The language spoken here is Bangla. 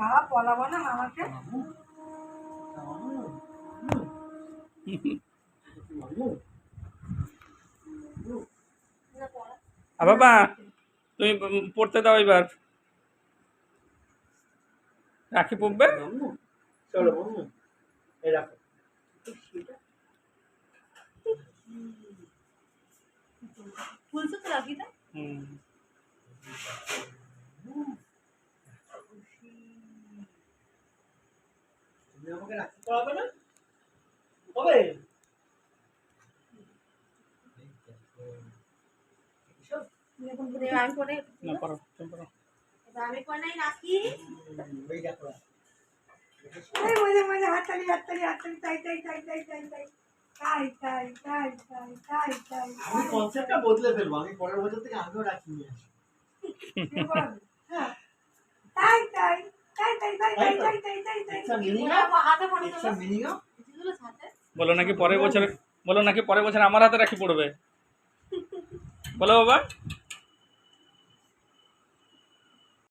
বাবা পলাবো না মামাকে আ বাবা তুমি পড়তে দাও এবার। রাখি পড়বে? চলো এই রাখো। ফুলছো তো রাখি না হুম। তাই তাই তাই তাই তাই আমি কনসেপ্টটা বদলে ফেলব আমি পরের বছর থেকে আমিও রাখি নিয়ে আসি বলো নাকি পরের বছর বলো নাকি পরের বছর আমার হাতে রাখি পড়বে? বলো বাবা।